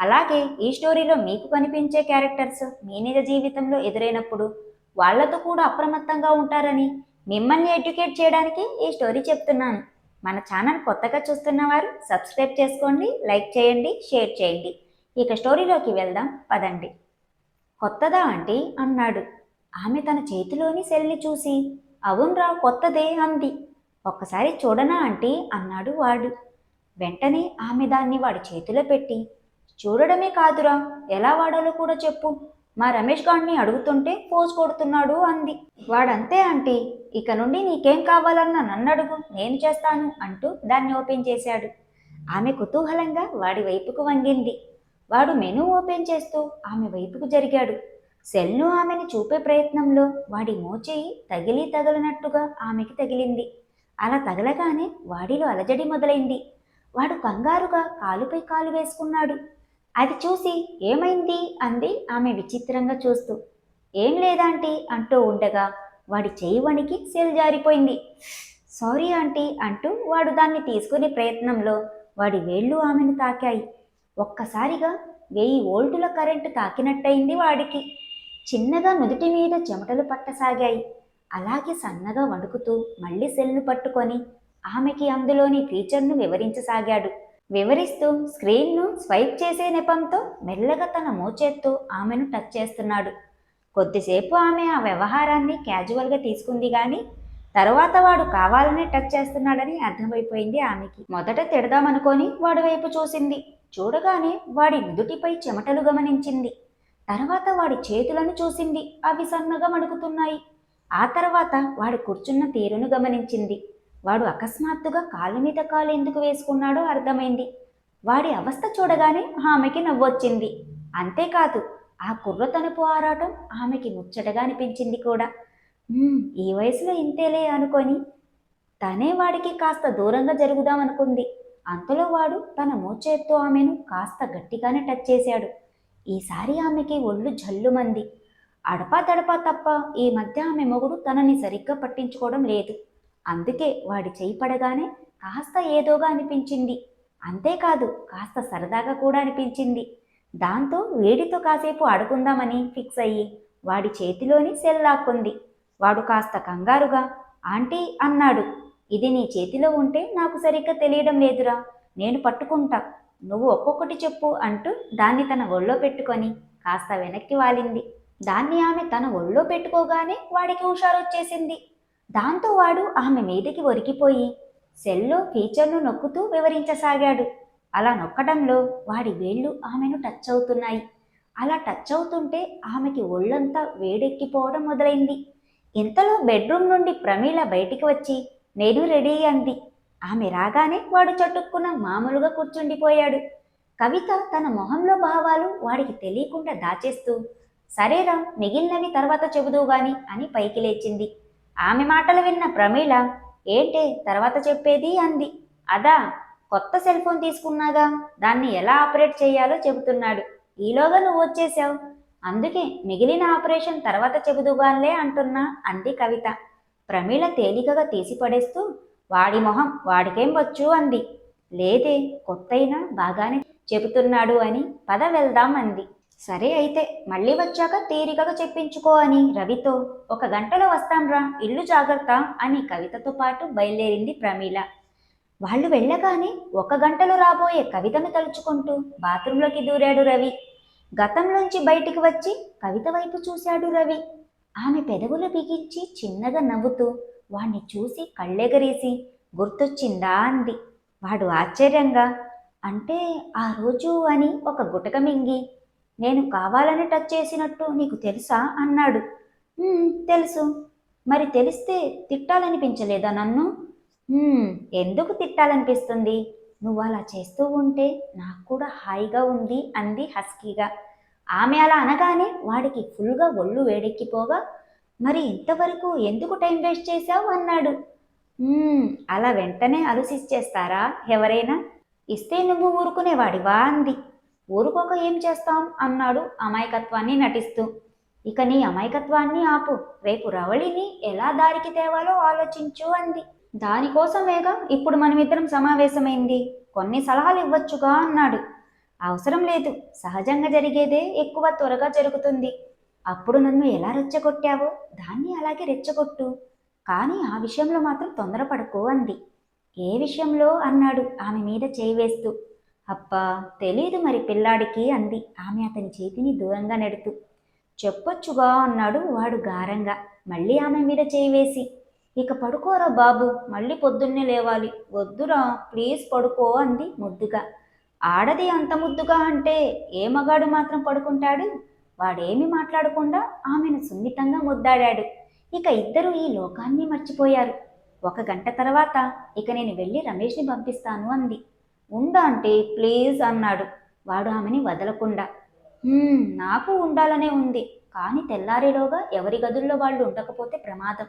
అలాగే ఈ స్టోరీలో మీకు కనిపించే క్యారెక్టర్స్ మీ నిజ జీవితంలో ఎదురైనప్పుడు వాళ్ళతో కూడా అప్రమత్తంగా ఉంటారని మిమ్మల్ని ఎడ్యుకేట్ చేయడానికి ఈ స్టోరీ చెప్తున్నాను. మన ఛానల్ కొత్తగా చూస్తున్న వారు సబ్స్క్రైబ్ చేసుకోండి లైక్ చేయండి షేర్ చేయండి. ఇక స్టోరీలోకి వెళ్దాం పదండి. కొత్తదా ఆంటీ అన్నాడు. ఆమె తన చేతిలోని సెల్ని చూసి అవునరా కొత్తదే అంది. ఒక్కసారి చూడనా ఆంటీ అన్నాడు వాడు. వెంటనే ఆమె దాన్ని వాడి చేతిలో పెట్టి చూడడమే కాదురా. ఎలా వాడాలో కూడా చెప్పు. మా రమేష్ గాడిని అడుగుతుంటే పోజ్ కొడుతున్నాడు అంది. వాడంతే ఆంటీ. ఇక నుండి నీకేం కావాలన్నా నన్ను అడుగు నేను చేస్తాను అంటూ దాన్ని ఓపెన్ చేశాడు. ఆమె కుతూహలంగా వాడి వైపుకు వంగింది. వాడు మెనూ ఓపెన్ చేస్తూ ఆమె వైపుకు జరిగాడు. సెల్ను ఆమెను చూపే ప్రయత్నంలో వాడి మోచేయి తగిలి తగలనట్టుగా ఆమెకి తగిలింది. అలా తగలగానే వాడిలో అలజడి మొదలైంది. వాడు కంగారుగా కాలుపై కాలు వేసుకున్నాడు. అది చూసి ఏమైంది? అంది ఆమె విచిత్రంగా చూస్తూ. ఏం లేదాంటీ? అంటూ ఉండగా వాడి చేయి వణికి సెల్ జారిపోయింది. సారీ ఆంటీ అంటూ వాడు దాన్ని తీసుకునే ప్రయత్నంలో వాడి వేళ్ళు ఆమెను తాకాయి. ఒక్కసారిగా వెయ్యి వోల్టుల కరెంటు తాకినట్టయింది వాడికి. చిన్నగా నుదుటి మీద చెమటలు పట్టసాగాయి. అలాగే సన్నగా వణుకుతూ మళ్ళీ సెల్ను పట్టుకొని ఆమెకి అందులోని ఫీచర్ను వివరించసాగాడు. వివరిస్తూ స్క్రీన్ను స్వైప్ చేసే నెపంతో మెల్లగా తన మూచేత్తో ఆమెను టచ్ చేస్తున్నాడు. కొద్దిసేపు ఆమె ఆ వ్యవహారాన్ని క్యాజువల్గా తీసుకుంది కానీ తర్వాత వాడు కావాలనే టచ్ చేస్తున్నాడని అర్థమైపోయింది ఆమెకి. మొదట తిడదామనుకొని వాడి వైపు చూసింది. చూడగానే వాడి నుదుటిపై చెమటలు గమనించింది. తర్వాత వాడి చేతులను చూసింది. అవి సన్నగా మడుకుతున్నాయి. ఆ తర్వాత వాడు కూర్చున్న తీరును గమనించింది. వాడు అకస్మాత్తుగా కాళ్ళ మీద కాలు ఎందుకు వేసుకున్నాడో అర్థమైంది. వాడి అవస్థ చూడగానే ఆమెకి నవ్వొచ్చింది. అంతేకాదు ఆ కుర్రతనపు ఆరాటం ఆమెకి ముచ్చటగా అనిపించింది కూడా. ఈ వయసులో ఇంతేలే అనుకొని తనే వాడికి కాస్త దూరంగా జరుగుదామనుకుంది. అంతలో వాడు తన మోచేత్తో ఆమెను కాస్త గట్టిగానే టచ్ చేశాడు. ఈసారి ఆమెకి ఒళ్ళు జల్లుమంది. అడపా తడపా తప్ప ఈ మధ్య ఆమె మొగుడు తనని సరిగ్గా పట్టించుకోవడం లేదు. అందుకే వాడి చేయి పడగానే కాస్త ఏదోగా అనిపించింది. అంతేకాదు కాస్త సరదాగా కూడా అనిపించింది. దాంతో వేడితో కాసేపు ఆడుకుందామని ఫిక్స్ అయ్యి వాడి చేతిలోని సెల్ లాక్కుంది. వాడు కాస్త కంగారుగా ఆంటీ అన్నాడు. ఇది నీ చేతిలో ఉంటే నాకు సరిగ్గా తెలియడం లేదురా నేను పట్టుకుంటా. నువ్వు ఒక్కొక్కటి చెప్పు అంటూ దాన్ని తన ఒళ్ళో పెట్టుకొని కాస్త వెనక్కి వాలింది. దాన్ని ఆమె తన ఒళ్ళో పెట్టుకోగానే వాడికి హుషారొచ్చేసింది. దాంతో వాడు ఆమె మీదకి ఒరికిపోయి సెల్లో ఫీచర్ను నొక్కుతూ వివరించసాగాడు. అలా నొక్కడంలో వాడి వేళ్ళు ఆమెను టచ్ అవుతున్నాయి. అలా టచ్ అవుతుంటే ఆమెకి ఒళ్ళంతా వేడెక్కిపోవడం మొదలైంది. ఇంతలో బెడ్రూమ్ నుండి ప్రమీల బయటికి వచ్చి నేను రెడీ అంది. ఆమె రాగానే వాడు చటుక్కున మామూలుగా కూర్చుండిపోయాడు. కవిత తన మొహంలో భావాలు వాడికి తెలియకుండా దాచేస్తూ సరేరా మిగిలినవి తర్వాత చెబుదూ గాని అని పైకి లేచింది. ఆమె మాటలు విన్న ప్రమీల ఏంటే తర్వాత చెప్పేది? అంది. అదా కొత్త సెల్ ఫోన్ తీసుకున్నాగా దాన్ని ఎలా ఆపరేట్ చేయాలో చెబుతున్నాడు. ఈలోగా నువ్వు వచ్చేసావు. అందుకే మిగిలిన ఆపరేషన్ తర్వాత చెబుదుగానే అంటున్నా అంది కవిత. ప్రమీల తేలికగా తీసి పడేస్తూ వాడి మొహం వాడికేం వచ్చు? అంది. లేదే కొత్తయినా బాగానే చెబుతున్నాడు అని పద వెళ్దాం అంది. సరే అయితే మళ్ళీ వచ్చాక తీరికగా చెప్పించుకో అని రవితో ఒక గంటలో వస్తాన్రా ఇల్లు జాగ్రత్త అని కవితతో పాటు బయలుదేరింది ప్రమీల. వాళ్ళు వెళ్ళగానే ఒక గంటలో రాబోయే కవితను తలుచుకుంటూ బాత్రూంలోకి దూరాడు రవి. గతంలోంచి బయటికి వచ్చి కవిత వైపు చూశాడు రవి. ఆమె పెదవులు బిగించి చిన్నగా నవ్వుతూ వాణ్ణి చూసి కళ్ళెగరేసి గుర్తొచ్చిందా? అంది. వాడు ఆశ్చర్యంగా అంటే ఆ రోజు అని ఒక గుటక మింగి నేను కావాలని టచ్ చేసినట్టు నీకు తెలుసా? అన్నాడు. తెలుసు. మరి తెలిస్తే తిట్టాలనిపించలేదా నన్ను? ఎందుకు తిట్టాలనిపిస్తుంది? నువ్వు అలా చేస్తూ ఉంటే నాకు కూడా హాయిగా ఉంది అంది హస్కీగా. ఆమె అలా అనగానే వాడికి ఫుల్గా ఒళ్ళు వేడెక్కిపోగా మరి ఇంతవరకు ఎందుకు టైం వేస్ట్ చేశావు? అన్నాడు. అలా వెంటనే అలసిచ్చేస్తారా ఎవరైనా? ఇస్తే నువ్వు ఊరుకునేవాడివా? అంది. ఊరుకోక ఏం చేస్తాం? అన్నాడు అమాయకత్వాన్ని నటిస్తూ. ఇక నీ అమాయకత్వాన్ని ఆపు. రేపు రవళిని ఎలా దారికి తేవాలో ఆలోచించు అంది. దానికోసమేగా ఇప్పుడు మనమిద్దరం సమావేశమైంది. కొన్ని సలహాలు ఇవ్వచ్చుగా అన్నాడు. అవసరం లేదు. సహజంగా జరిగేదే ఎక్కువ త్వరగా జరుగుతుంది. అప్పుడు నన్ను ఎలా రెచ్చగొట్టావో? దాన్ని అలాగే రెచ్చగొట్టు. కానీ ఆ విషయంలో మాత్రం తొందరపడకు అంది. ఏ విషయంలో? అన్నాడు ఆమె మీద చేయి వేస్తూ. అబ్బా తెలీదు మరి పిల్లాడికి అంది. ఆమె అతని చేతిని దూరంగా నెడుతూ. చెప్పొచ్చుగా అన్నాడు వాడు గారంగా. మళ్ళీ ఆమె మీద చేయివేసి ఇక పడుకోరా బాబు మళ్ళీ పొద్దున్నే లేవాలి. వద్దురా ప్లీజ్ పడుకో అంది ముద్దుగా. ఆడది అంత ముద్దుగా అంటే ఏ మగాడు మాత్రం పడుకుంటాడు? వాడేమి మాట్లాడకుండా ఆమెను సున్నితంగా ముద్దాడాడు. ఇక ఇద్దరు ఈ లోకాన్ని మర్చిపోయారు. ఒక గంట తర్వాత ఇక నేను వెళ్ళి రమేష్ని పంపిస్తాను అంది. ఉండంటే ప్లీజ్ అన్నాడు. వాడు ఆమెని వదలకుండా. నాకు ఉండాలనే ఉంది. కానీ తెల్లారేలోగా ఎవరి గదుల్లో వాళ్ళు ఉండకపోతే ప్రమాదం.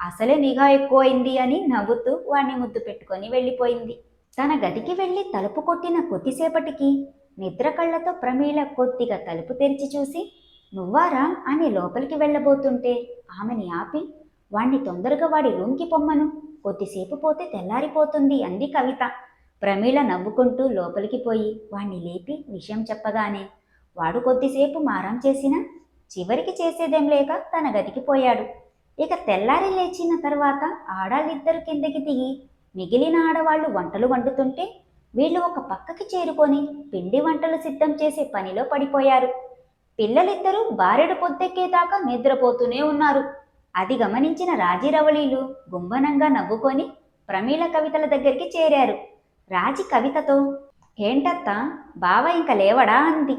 అసలే నిఘా ఎక్కువైంది అని నవ్వుతూ వాణ్ణి ముద్దు పెట్టుకొని వెళ్ళిపోయింది. తన గదికి వెళ్ళి తలుపు కొట్టిన కొద్దిసేపటికి నిద్ర కళ్ళతో ప్రమీల కొద్దిగా తలుపు తెరిచి చూసి నువ్వారా అని లోపలికి వెళ్ళబోతుంటే ఆమెని ఆపి వాణ్ణి తొందరగా వాడి రూమ్కి పొమ్మను. కొద్దిసేపు పోతే తెల్లారిపోతుంది అంది కవిత. ప్రమీళ నవ్వుకుంటూ లోపలికి పోయి వాణ్ణి లేపి విషయం చెప్పగానే వాడు కొద్దిసేపు మారం చేసినా చివరికి చేసేదేం లేక తన గదికి పోయాడు. ఇక తెల్లారి లేచిన తర్వాత ఆడాళ్ళిద్దరు కిందకి దిగి మిగిలిన ఆడవాళ్ళు వంటలు వండుతుంటే వీళ్ళు ఒక పక్కకి చేరుకొని పిండి వంటలు సిద్ధం చేసే పనిలో పడిపోయారు. పిల్లలిద్దరూ బారెడు పొద్దెక్కేదాకా నిద్రపోతూనే ఉన్నారు. అది గమనించిన రాజీరవళీలు గుంభనంగా నవ్వుకొని ప్రమీళ కవితల దగ్గరికి చేరారు. రాజి కవితతో ఏంటత్తా బావ ఇంక లేవడా? అంది.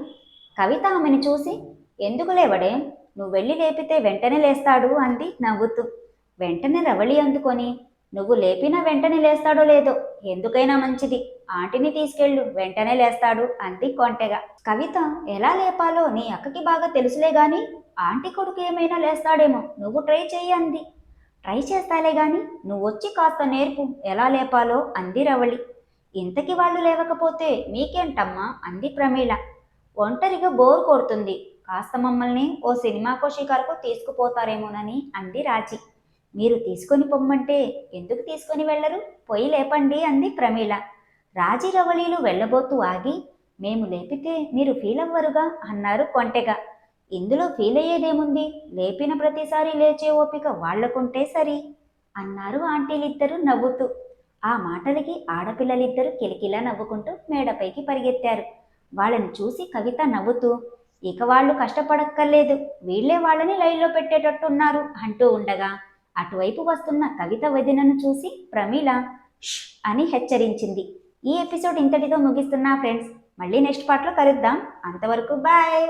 కవిత ఆమెను చూసి ఎందుకు లేవడే? నువ్వు వెళ్ళి లేపితే వెంటనే లేస్తాడు అంది నవ్వుతూ. వెంటనే రవళి అందుకొని నువ్వు లేపినా వెంటనే లేస్తాడో లేదో ఎందుకైనా మంచిది. ఆంటీని తీసుకెళ్ళు వెంటనే లేస్తాడు అంది కొంటెగా. కవిత ఎలా లేపాలో నీ అక్కకి బాగా తెలుసులే గాని ఆంటీ కొడుకు ఏమైనా లేస్తాడేమో నువ్వు ట్రై చెయ్యి అంది. ట్రై చేస్తాలే గాని నువ్వు వచ్చి కాస్త నేర్పు ఎలా లేపాలో అంది రవళి. ఇంతకి వాళ్ళు లేవకపోతే మీకేంటమ్మా? అంది ప్రమీళ ఒంటరిగా బోర్ కొడుతుంది. కాస్త మమ్మల్ని ఓ సినిమాకో షికారుకు తీసుకుపోతారేమోనని అంది రాజీ. మీరు తీసుకొని పొమ్మంటే ఎందుకు తీసుకొని వెళ్ళరు? పొయ్యి లేపండి అంది ప్రమీళ రాజీ రవళీలు వెళ్ళబోతూ ఆగి మేము లేపితే మీరు ఫీల్ అవ్వరుగా అన్నారు కొంటెగా. ఇందులో ఫీల్ అయ్యేదేముంది లేపిన ప్రతిసారి లేచే ఓపిక వాళ్ళకుంటే సరి అన్నారు ఆంటీలిద్దరూ నవ్వుతూ. ఆ మాటలకి ఆడపిల్లలిద్దరూ కిలకిలా నవ్వుకుంటూ మేడపైకి పరిగెత్తారు. వాళ్ళని చూసి కవిత నవ్వుతూ ఇక వాళ్ళు కష్టపడక్కర్లేదు వీళ్ళే వాళ్ళని లైన్లో పెట్టేటట్టున్నారు అంటూ ఉండగా అటువైపు వస్తున్న కవిత వదినను చూసి ప్రమీల "ష్" అని హెచ్చరించింది. ఈ ఎపిసోడ్ ఇంతటితో ముగిస్తున్నా ఫ్రెండ్స్. మళ్ళీ నెక్స్ట్ పార్ట్లో కలుద్దాం. అంతవరకు బాయ్.